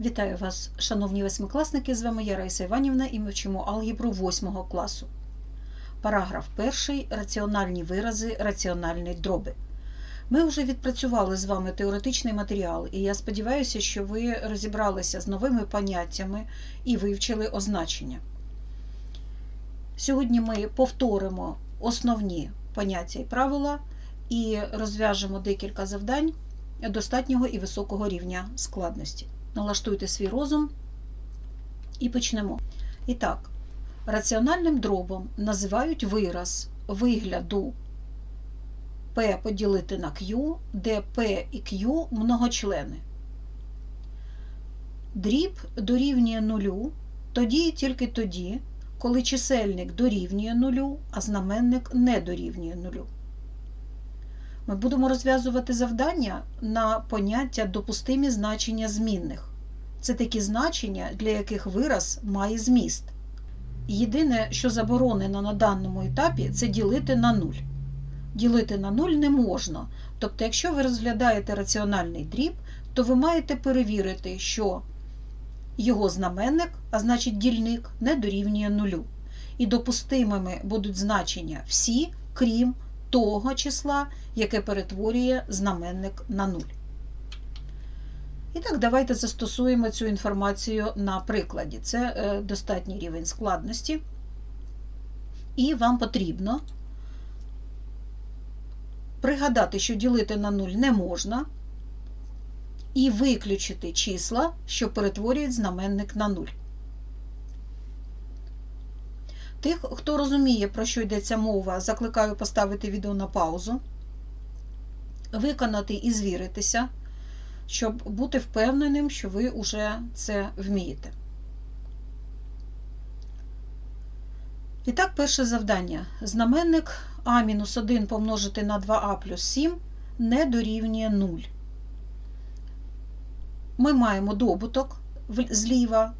Вітаю вас, шановні восьмикласники! З вами я Раїса Іванівна і ми вчимо алгебру 8 класу. Параграф 1. Раціональні вирази, раціональні дроби. Ми вже відпрацювали з вами теоретичний матеріал, і я сподіваюся, що ви розібралися з новими поняттями і вивчили означення. Сьогодні ми повторимо основні поняття і правила і розв'яжемо декілька завдань достатнього і високого рівня складності. Налаштуйте свій розум і почнемо. І так, раціональним дробом називають вираз вигляду P поділити на Q, де P і Q многочлени. Дріб дорівнює нулю тоді і тільки тоді, коли чисельник дорівнює нулю, а знаменник не дорівнює нулю. Ми будемо розв'язувати завдання на поняття допустимі значення змінних. Це такі значення, для яких вираз має зміст. Єдине, що заборонено на даному етапі, це ділити на нуль. Ділити на нуль не можна. Тобто, якщо ви розглядаєте раціональний дріб, то ви маєте перевірити, що його знаменник, а значить дільник, не дорівнює нулю. І допустимими будуть значення всі, крім того числа, яке перетворює знаменник на 0. І так, давайте застосуємо цю інформацію на прикладі. Це е, достатній рівень складності. І вам потрібно пригадати, що ділити на 0 не можна, і виключити числа, що перетворюють знаменник на 0. Тих, хто розуміє, про що йдеться мова, закликаю поставити відео на паузу, виконати і звіритися, щоб бути впевненим, що ви вже це вмієте. І так, перше завдання. Знаменник А-1 помножити на 2а плюс 7 не дорівнює 0. Ми маємо добуток зліва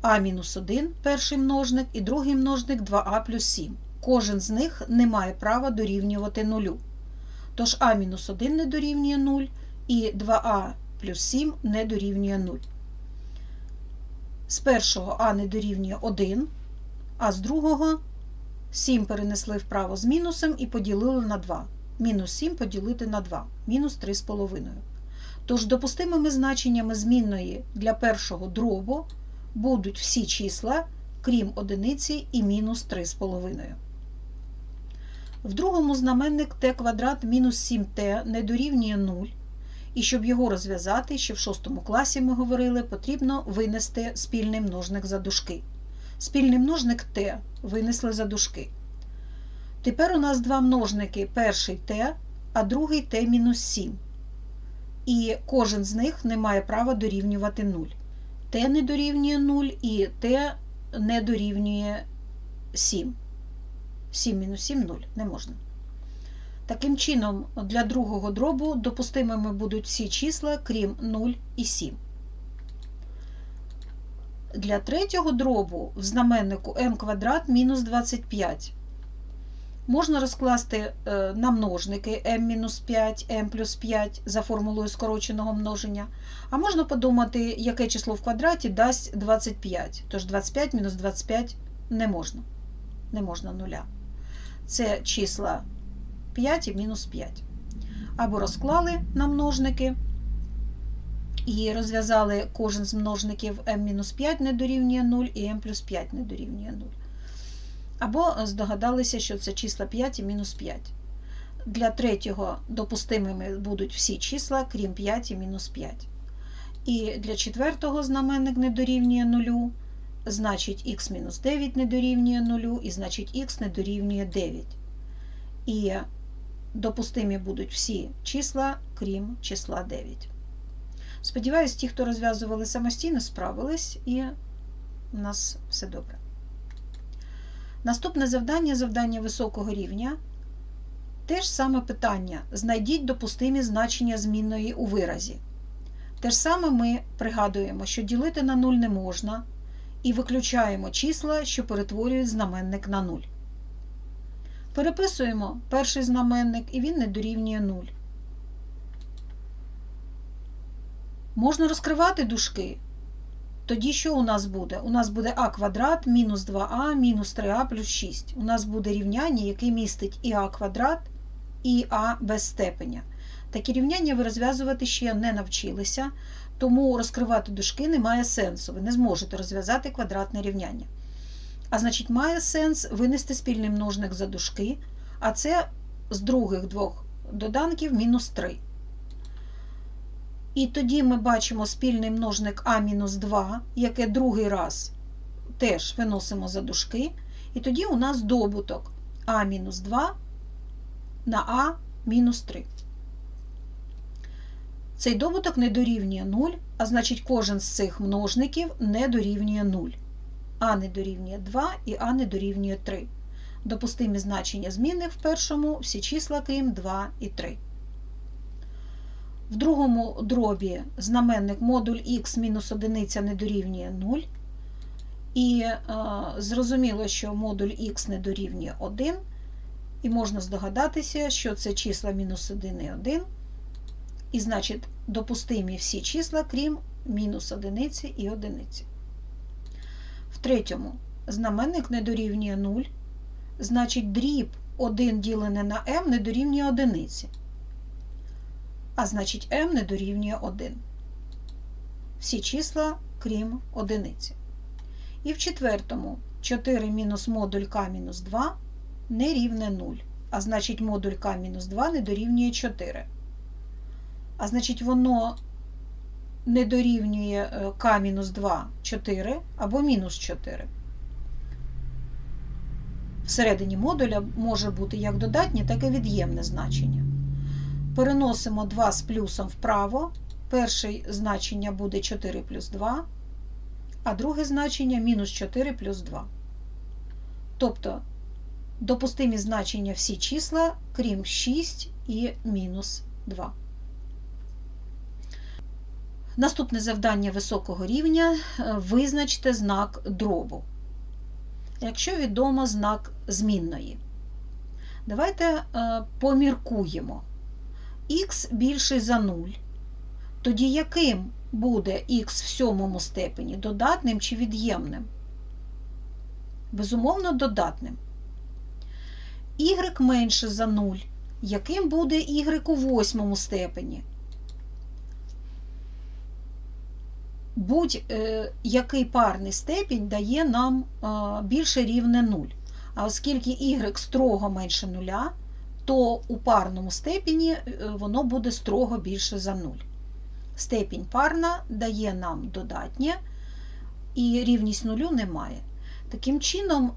а-1 перший множник і другий множник 2а плюс 7. Кожен з них не має права дорівнювати нулю. Тож а-1 не дорівнює 0 і 2а плюс 7 не дорівнює 0. З першого а не дорівнює 1, а з другого 7 перенесли вправо з мінусом і поділили на 2. Мінус 7 поділити на 2, мінус 3,5. Тож допустимими значеннями змінної для першого дробу будуть всі числа, крім одиниці і мінус 3,5. В другому знаменник t квадрат мінус 7t не дорівнює 0. І щоб його розв'язати, ще в 6 класі ми говорили, потрібно винести спільний множник за дужки. Спільний множник t винесли за дужки. Тепер у нас два множники: перший t, а другий t мінус 7. І кожен з них не має права дорівнювати 0 t не дорівнює 0 і t не дорівнює 7. 7 мінус 7 0 не можна. Таким чином, для другого дробу допустимими будуть всі числа, крім 0 і 7. Для третього дробу в знаменнику m квадрат мінус 25. Можна розкласти на множники m-5, m плюс 5 за формулою скороченого множення. А можна подумати, яке число в квадраті дасть 25. Тож 25 мінус 25 не можна. Не можна нуля. Це числа 5 і мінус 5. Або розклали на множники і розв'язали кожен з множників m-5 не дорівнює 0 і m плюс 5 не дорівнює 0. Або здогадалися, що це числа 5 і мінус 5. Для третього допустимими будуть всі числа, крім 5 і мінус 5. І для четвертого знаменник не дорівнює 0, значить х-9 не дорівнює 0, і значить х не дорівнює 9. І допустимі будуть всі числа, крім числа 9. Сподіваюсь, ті, хто розв'язували самостійно, справились, і у нас все добре. Наступне завдання завдання високого рівня. Те ж саме питання. Знайдіть допустимі значення змінної у виразі. Те ж саме ми пригадуємо, що ділити на 0 не можна, і виключаємо числа, що перетворюють знаменник на 0. Переписуємо перший знаменник, і він не дорівнює 0. Можна розкривати дужки тоді що у нас буде? У нас буде а квадрат мінус 2а мінус 3а плюс 6. У нас буде рівняння, яке містить і а квадрат, і а без степеня. Такі рівняння ви розв'язувати ще не навчилися, тому розкривати дужки немає сенсу. Ви не зможете розв'язати квадратне рівняння. А значить, має сенс винести спільний множник за дужки, а це з других двох доданків мінус 3. І тоді ми бачимо спільний множник А-2, яке другий раз теж виносимо за дужки. І тоді у нас добуток А-2 на А-3. Цей добуток не дорівнює 0, а значить кожен з цих множників не дорівнює 0. А не дорівнює 2 і А не дорівнює 3. Допустимі значення змінних в першому всі числа, крім 2 і 3. В другому дробі знаменник модуль х мінус 1 не дорівнює 0. І е, зрозуміло, що модуль х не дорівнює 1. І можна здогадатися, що це числа мінус 1 і 1. І значить, допустимі всі числа, крім мінус 1 і 1. В третьому знаменник не дорівнює 0. Значить, дріб 1 ділене на m не дорівнює 1. А значить, m не дорівнює 1. Всі числа, крім одиниці. І в четвертому 4 мінус модуль k мінус 2 не рівне 0. А значить, модуль k мінус 2 не дорівнює 4. А значить, воно не дорівнює k мінус 2 4 або мінус 4. Всередині модуля може бути як додатнє, так і від'ємне значення. Переносимо 2 з плюсом вправо. Перше значення буде 4 плюс 2, а друге значення мінус 4 плюс 2. Тобто допустимі значення всі числа, крім 6 і мінус 2. Наступне завдання високого рівня визначте знак дробу. Якщо відомо знак змінної. Давайте е, поміркуємо. Х більший за 0. Тоді яким буде х в сьомому степені? Додатним чи від'ємним? Безумовно, додатним. Y менше за 0. Яким буде y у восьмому степені? Будь-який парний степінь дає нам більше рівне 0. А оскільки y строго менше 0, то у парному степені воно буде строго більше за 0. Степінь парна дає нам додатнє, і рівність нулю немає. Таким чином,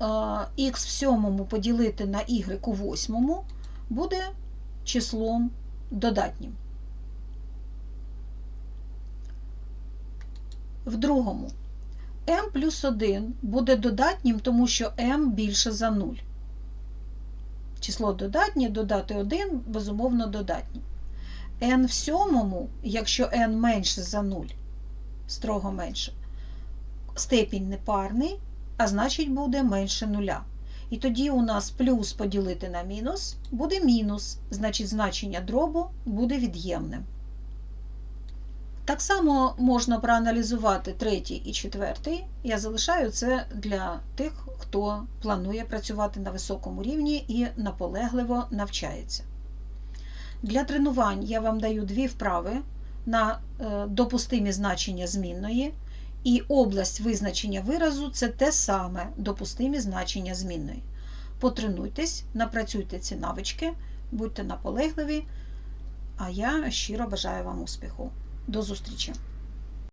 х в сьомому поділити на y у восьмому буде числом додатнім. В другому m плюс 1 буде додатнім, тому що m більше за 0. Число додатнє, додати 1, безумовно, додатнє. n в сьомому, якщо n менше за 0, строго менше, степінь непарний, а значить буде менше нуля. І тоді у нас плюс поділити на мінус буде мінус, значить значення дробу буде від'ємним. Так само можна проаналізувати третій і четвертий. Я залишаю це для тих, хто планує працювати на високому рівні і наполегливо навчається. Для тренувань я вам даю дві вправи на допустимі значення змінної, і область визначення виразу це те саме допустимі значення змінної. Потренуйтесь, напрацюйте ці навички, будьте наполегливі, а я щиро бажаю вам успіху. До зустрічі!